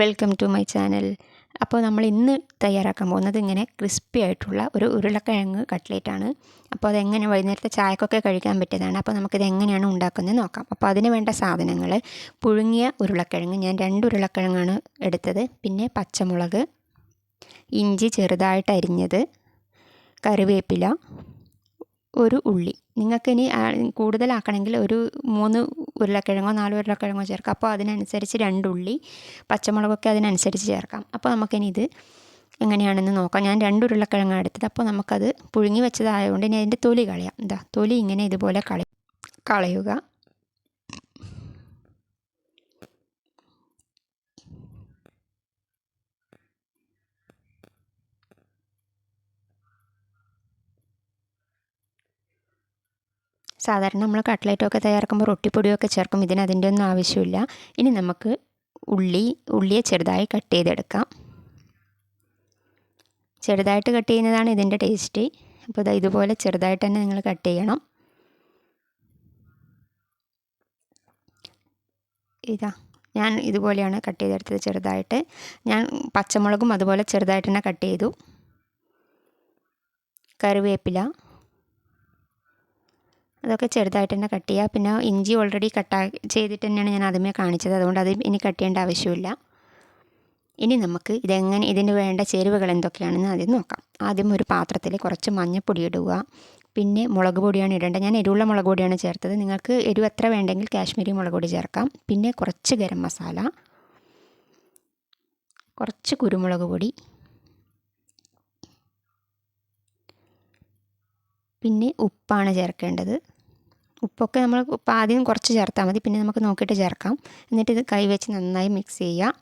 Welcome to my channel അപ്പോൾ നമ്മൾ ഇന്ന് തയ്യാറാക്കാൻ പോകുന്നത് ഇങ്ങനെ ക്രിസ്പി ആയിട്ടുള്ള ഒരു ഉരുളക്കിഴങ്ങ് ആണ്. അപ്പോൾ അതെങ്ങനെ വൈകുന്നേരത്തെ ചായക്കൊക്കെ കഴിക്കാൻ പറ്റിയതാണ്. അപ്പോൾ നമുക്കിത് എങ്ങനെയാണ് ഉണ്ടാക്കുന്നത് നോക്കാം. അപ്പോൾ അതിന് വേണ്ട സാധനങ്ങൾ പുഴുങ്ങിയ ഉരുളക്കിഴങ്ങ്. ഞാൻ രണ്ട് ഉരുളക്കിഴങ്ങാണ് എടുത്തത്. പിന്നെ പച്ചമുളക് ഇഞ്ചി ചെറുതായിട്ട് അരിഞ്ഞത് കറിവേപ്പില ഒരു ഉള്ളി. നിങ്ങൾക്ക് ഇനി കൂടുതലാക്കണമെങ്കിൽ ഒരു മൂന്ന് ഉരുളക്കിഴങ്ങോ നാല് ഉരുളക്കിഴങ്ങോ ചേർക്കാം. അപ്പോൾ അതിനനുസരിച്ച് രണ്ട് ഉള്ളി പച്ചമുളകൊക്കെ അതിനനുസരിച്ച് ചേർക്കാം. അപ്പോൾ നമുക്കിനി ഇത് എങ്ങനെയാണെന്ന് നോക്കാം. ഞാൻ രണ്ട് ഉരുളക്കിഴങ്ങാണ് എടുത്തത്. അപ്പോൾ നമുക്കത് പുഴുങ്ങി വെച്ചതായതുകൊണ്ട് ഇനി അതിന്റെ തൊലി കളയാം. എന്താ തൊലി ഇങ്ങനെ ഇതുപോലെ കളയും കളയുക. സാധാരണ നമ്മൾ കട്ട്ലേറ്റൊക്കെ തയ്യാറാക്കുമ്പോൾ റൊട്ടിപ്പൊടിയൊക്കെ ചേർക്കും. ഇതിന് അതിന്റെ ഒന്നും ആവശ്യമില്ല. ഇനി നമുക്ക് ഉള്ളി ഉള്ളിയെ ചെറുതായി കട്ട് ചെയ്തെടുക്കാം. ചെറുതായിട്ട് കട്ട് ചെയ്യുന്നതാണ് ഇതിന്റെ ടേസ്റ്റ്. അപ്പോൾ ഇതാ ഇതുപോലെ ചെറുതായിട്ട് തന്നെ നിങ്ങൾ കട്ട് ചെയ്യണം. ഇതാ ഞാൻ ഇതുപോലെയാണ് കട്ട് ചെയ്തെടുത്തത് ചെറുതായിട്ട്. ഞാൻ പച്ചമുളകും അതുപോലെ ചെറുതായിട്ട് തന്നെ കട്ട് ചെയ്തു. കറിവേപ്പില. അതൊക്കെ ചെറുതായിട്ട് തന്നെ കട്ട് ചെയ്യുക. പിന്നെ ഇഞ്ചി ഓൾറെഡി കട്ട് ചെയ്തിട്ട് തന്നെയാണ് ഞാൻ ആദ്യമേ കാണിച്ചത്. അതുകൊണ്ട് അത് ഇനി കട്ട് ചെയ്യേണ്ട ആവശ്യമില്ല. ഇനി നമുക്ക് ഇതെങ്ങനെ ഇതിന് വേണ്ട ചേരുവകൾ എന്തൊക്കെയാണെന്ന് ആദ്യം നോക്കാം. ആദ്യം ഒരു പാത്രത്തിൽ കുറച്ച് മഞ്ഞൾപ്പൊടി ഇടുക. പിന്നെ മുളക് പൊടിയാണ് ഇടേണ്ടത്. ഞാൻ എരിവുള്ള മുളക് പൊടിയാണ് ചേർത്തത്. നിങ്ങൾക്ക് എരിവ് എത്ര വേണ്ടെങ്കിൽ കാശ്മീരി മുളക് പൊടി ചേർക്കാം. പിന്നെ കുറച്ച് ഗരം മസാല കുറച്ച് കുരുമുളക് പൊടി പിന്നെ ഉപ്പാണ് ചേർക്കേണ്ടത്. ഉപ്പൊക്കെ നമ്മൾ ഉപ്പ് ആദ്യം കുറച്ച് ചേർത്താൽ മതി. പിന്നെ നമുക്ക് നോക്കിയിട്ട് ചേർക്കാം. എന്നിട്ട് ഇത് കൈ വെച്ച് നന്നായി മിക്സ് ചെയ്യുക.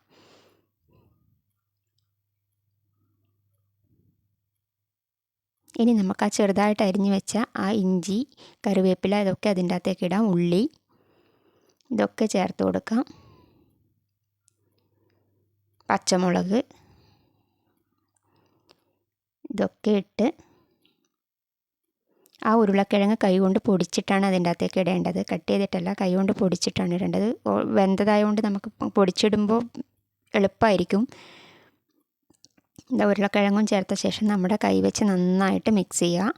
ഇനി നമുക്ക് ആ ചെറുതായിട്ട് അരിഞ്ഞു വെച്ച ആ ഇഞ്ചി കറിവേപ്പില ഇതൊക്കെ അതിന്റെ അകത്തേക്ക് ഇടാം. ഉള്ളി ഇതൊക്കെ ചേർത്ത് കൊടുക്കാം. പച്ചമുളക് ഇതൊക്കെ ഇട്ട് ആ ഉരുളക്കിഴങ്ങ് കൈകൊണ്ട് പൊടിച്ചിട്ടാണ് അതിന്റെ അകത്തേക്ക് ഇടേണ്ടത്. കട്ട് ചെയ്തിട്ടല്ല കൈകൊണ്ട് പൊടിച്ചിട്ടാണ് ഇടേണ്ടത്. വെന്തതായതുകൊണ്ട് നമുക്ക് പൊടിച്ചിടുമ്പോൾ എളുപ്പമായിരിക്കും ഉരുളക്കിഴങ്ങും ചേർത്ത ശേഷം നമ്മുടെ കൈ വെച്ച് നന്നായിട്ട് മിക്സ് ചെയ്യുക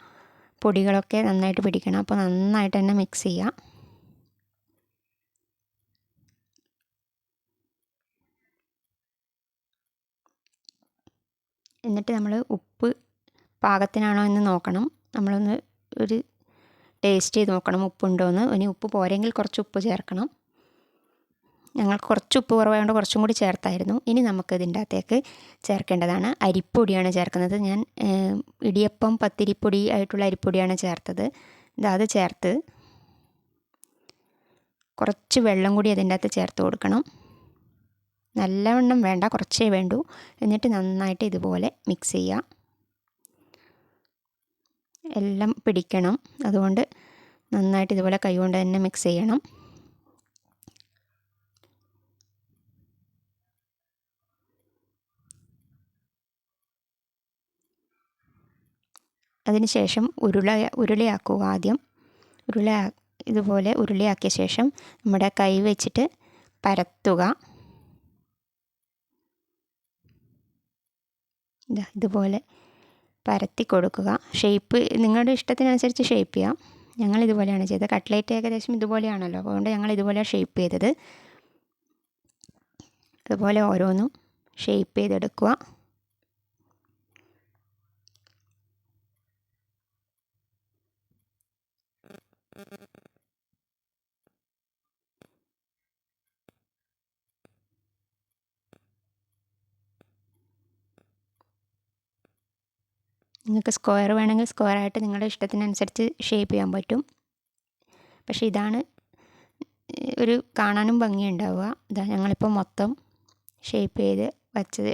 പൊടികളൊക്കെ നന്നായിട്ട് പിടിക്കണം. അപ്പോൾ നന്നായിട്ട് തന്നെ മിക്സ് ചെയ്യുക എന്നിട്ട് നമ്മൾ ഉപ്പ് പാകത്തിനാണോ എന്ന് നോക്കണം. നമ്മളൊന്ന് ഒരു ടേസ്റ്റ് ചെയ്ത് നോക്കണം. ഉപ്പുണ്ടോയെന്ന് ഇനി ഉപ്പ് പോരെങ്കിൽ കുറച്ച് ഉപ്പ് ചേർക്കണം. ഞങ്ങൾ കുറച്ച് ഉപ്പ് കുറവായതുകൊണ്ട് കുറച്ചും കൂടി ചേർത്തായിരുന്നു. ഇനി നമുക്ക് ഇതിന്റെ അകത്തേക്ക് ചേർക്കേണ്ടതാണ്. അരിപ്പൊടിയാണ് ചേർക്കുന്നത്. ഞാൻ ഇടിയപ്പം പത്തിരിപ്പൊടി ആയിട്ടുള്ള അരിപ്പൊടിയാണ് ചേർത്തത്. അത് ചേർത്ത് കുറച്ച് വെള്ളം കൂടി അതിന്റെ അകത്ത് ചേർത്ത് കൊടുക്കണം. നല്ലവണ്ണം വേണ്ട കുറച്ചേ വേണ്ടൂ. എന്നിട്ട് നന്നായിട്ട് ഇതുപോലെ മിക്സ് ചെയ്യുക എല്ലാം പിടിക്കണം. അതുകൊണ്ട് നന്നായിട്ട് ഇതുപോലെ കൈകൊണ്ട് തന്നെ മിക്സ് ചെയ്യണം. അതിനുശേഷം ഉരുള ഉരുളയാക്കുക ആദ്യം. ഉരുള ഇതുപോലെ ഉരുളയാക്കിയ ശേഷം നമ്മുടെ കൈ വെച്ചിട്ട് പരത്തുക. ഇതുപോലെ പരത്തി കൊടുക്കുക. ഷേപ്പ് നിങ്ങളുടെ ഇഷ്ടത്തിനനുസരിച്ച് ഷേപ്പ് ചെയ്യാം. ഞങ്ങൾ ഇതുപോലെയാണ് ചെയ്തത്. കട്ട്ലേറ്റ് ഏകദേശം ഇതുപോലെയാണല്ലോ. അതുകൊണ്ട് ഞങ്ങൾ ഇതുപോലെ ഷേപ്പ് ചെയ്തത്. അതുപോലെ ഓരോന്നും ഷേപ്പ് ചെയ്തെടുക്കുക. നിങ്ങൾക്ക് സ്ക്വയർ വേണമെങ്കിൽ സ്ക്വയർ ആയിട്ട് നിങ്ങളുടെ ഇഷ്ടത്തിനനുസരിച്ച് ഷേപ്പ് ചെയ്യാൻ പറ്റും. പക്ഷേ ഇതാണ് ഒരു കാണാനും ഭംഗിയുണ്ടാവുക. ഇതാ ഞങ്ങളിപ്പോൾ മൊത്തം ഷേപ്പ് ചെയ്ത് വെച്ചത്.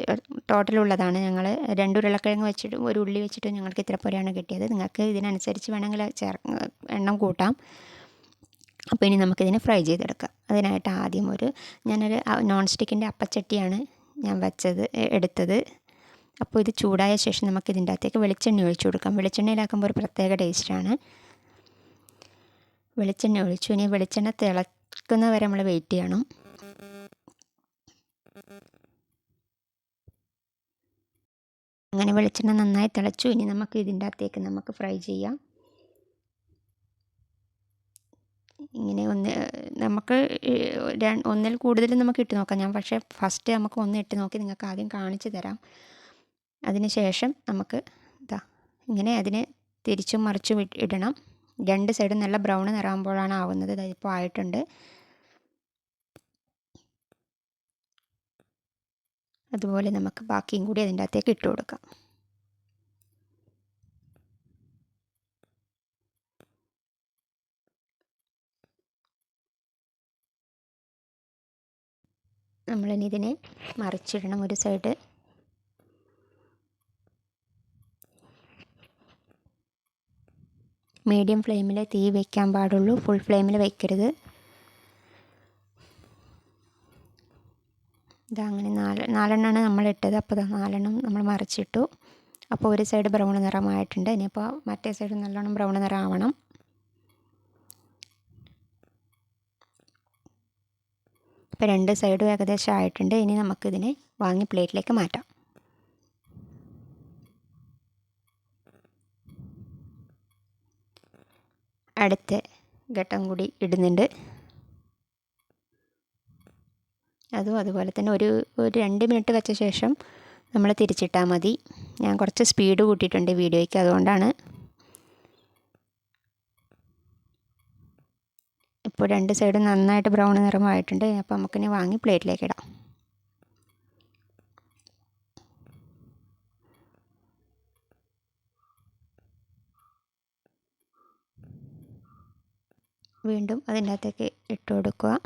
ടോട്ടൽ ഉള്ളതാണ്. ഞങ്ങൾ രണ്ട് ഉരുളക്കിഴങ്ങ് വെച്ചിട്ട് ഒരു ഉള്ളി വെച്ചിട്ട് ഞങ്ങൾക്ക് ഇത്ര പൊരയാണ് കിട്ടിയത്. നിങ്ങൾക്ക് ഇതിനനുസരിച്ച് വേണമെങ്കിൽ ചേർ എണ്ണം കൂട്ടാം. അപ്പോൾ ഇനി നമുക്കിതിനെ ഫ്രൈ ചെയ്തെടുക്കാം. അതിനായിട്ട് ആദ്യം ഒരു ഞാനൊരു നോൺ സ്റ്റിക്കിന്റെ അപ്പച്ചട്ടിയാണ് ഞാൻ വെച്ചത് എടുത്തത്. അപ്പോൾ ഇത് ചൂടായ ശേഷം നമുക്ക് ഇതിന്റെ അകത്തേക്ക് വെളിച്ചെണ്ണ ഒഴിച്ചു കൊടുക്കാം. വെളിച്ചെണ്ണയിലാക്കുമ്പോൾ ഒരു പ്രത്യേക ടേസ്റ്റാണ് വെളിച്ചെണ്ണ ഒഴിച്ചു. ഇനി വെളിച്ചെണ്ണ തിളക്കുന്ന വരെ നമ്മൾ വെയിറ്റ് ചെയ്യണം. അങ്ങനെ വെളിച്ചെണ്ണ നന്നായി തിളച്ചു. ഇനി നമുക്ക് ഇതിന്റെ അകത്തേക്ക് നമുക്ക് ഫ്രൈ ചെയ്യാം. ഇങ്ങനെ ഒന്ന് നമുക്ക് ഒന്നിൽ കൂടുതൽ നമുക്ക് ഇട്ട് നോക്കാം. ഞാൻ പക്ഷേ ഫസ്റ്റ് നമുക്ക് ഒന്ന് ഇട്ട് നോക്കി നിങ്ങൾക്ക് ആദ്യം കാണിച്ചു തരാം. അതിന് ശേഷം നമുക്ക് ഇതാ ഇങ്ങനെ അതിനെ തിരിച്ചും മറിച്ചും ഇടണം. രണ്ട് സൈഡും നല്ല ബ്രൗൺ നിറാകുമ്പോഴാണ് ആവുന്നത്. ഇതിപ്പോൾ ആയിട്ടുണ്ട്. അതുപോലെ നമുക്ക് ബാക്കിയും കൂടി അതിന്റെ അകത്തേക്ക് ഇട്ട് കൊടുക്കാം. നമ്മളിനി ഇതിനെ മറിച്ചിടണം ഒരു സൈഡ് മീഡിയം ഫ്ലെയിമിൽ തീ വയ്ക്കാൻ പാടുള്ളൂ. ഫുൾ ഫ്ലെയിമിൽ വയ്ക്കരുത് ഇതാ അങ്ങനെ നാല് നാലെണ്ണമാണ് നമ്മൾ ഇട്ടത്. അപ്പോൾ ഇതാ നാലെണ്ണം നമ്മൾ മറിച്ചിട്ടു. അപ്പോൾ ഒരു സൈഡ് ബ്രൗൺ നിറമായിട്ടുണ്ട്. ഇനിയിപ്പോൾ മറ്റേ സൈഡ് നല്ലോണം ബ്രൗൺ നിറം ആവണം ഇപ്പോൾ രണ്ട് സൈഡും ഏകദേശം ആയിട്ടുണ്ട്. ഇനി നമുക്കിതിനെ വാങ്ങി പ്ലേറ്റിലേക്ക് മാറ്റാം. അടുത്ത ഘട്ടം കൂടി ഇടുന്നുണ്ട്. അതും അതുപോലെ തന്നെ ഒരു ഒരു രണ്ട് മിനിറ്റ് വെച്ച ശേഷം നമ്മൾ തിരിച്ചിട്ടാൽ മതി. ഞാൻ കുറച്ച് സ്പീഡ് കൂട്ടിയിട്ടുണ്ട് വീഡിയോയ്ക്ക് അതുകൊണ്ടാണ്. ഇപ്പോൾ രണ്ട് സൈഡും നന്നായിട്ട് ബ്രൗൺ നിറമായിട്ടുണ്ട്. അപ്പോൾ നമുക്കിനി വാങ്ങി പ്ലേറ്റിലേക്ക് ഇടാം. വീണ്ടും അതിന്റെ അകത്തേക്ക് ഇട്ട് കൊടുക്കുക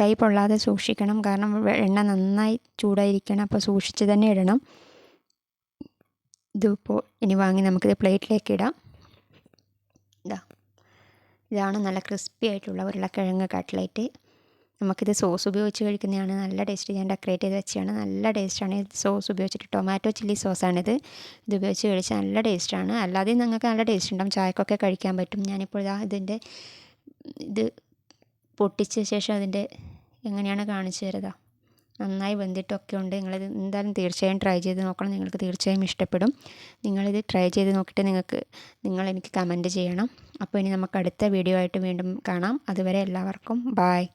കൈ പൊള്ളാതെ സൂക്ഷിക്കണം. കാരണം എണ്ണ നന്നായി ചൂടായിരിക്കണം. അപ്പോൾ സൂക്ഷിച്ച് തന്നെ ഇടണം. ഇതിപ്പോൾ ഇനി വാങ്ങി നമുക്കിത് പ്ലേറ്റിലേക്ക് ഇടാം. ഇതാ. ഇതാണ് നല്ല ക്രിസ്പി ആയിട്ടുള്ള ഉരുളക്കിഴങ്ങ് കട്ട്ലേറ്റ്. നമുക്കിത് സോസ് ഉപയോഗിച്ച് കഴിക്കുന്നതാണ് നല്ല ടേസ്റ്റ്. ഞാൻ ഡെക്കറേറ്റ് ചെയ്ത് വെച്ചാണ് നല്ല ടേസ്റ്റാണ്. സോസ് ഉപയോഗിച്ചിട്ട് ടൊമാറ്റോ ചില്ലി സോസാണിത്. ഇത് ഉപയോഗിച്ച് കഴിച്ചാൽ നല്ല ടേസ്റ്റാണ്. അല്ലാതെ നിങ്ങൾക്ക് നല്ല ടേസ്റ്റ് ഉണ്ടാവും. ചായക്കൊക്കെ കഴിക്കാൻ പറ്റും. ഞാനിപ്പോൾ ഇതാ ഇതിന്റെ ഇത് പൊട്ടിച്ച ശേഷം അതിന്റെ എങ്ങനെയാണ് കാണിച്ചു തരതാ നന്നായി വെന്തിട്ടൊക്കെ ഉണ്ട്. നിങ്ങളിത് എന്തായാലും തീർച്ചയായും ട്രൈ ചെയ്ത് നോക്കണം. നിങ്ങൾക്ക് തീർച്ചയായും ഇഷ്ടപ്പെടും. നിങ്ങളിത് ട്രൈ ചെയ്ത് നോക്കിയിട്ട് നിങ്ങൾക്ക് നിങ്ങൾ എനിക്ക് കമന്റ് ചെയ്യണം. അപ്പോൾ ഇനി നമുക്ക് അടുത്ത വീഡിയോ ആയിട്ട് വീണ്ടും കാണാം. അതുവരെ എല്ലാവർക്കും ബായ്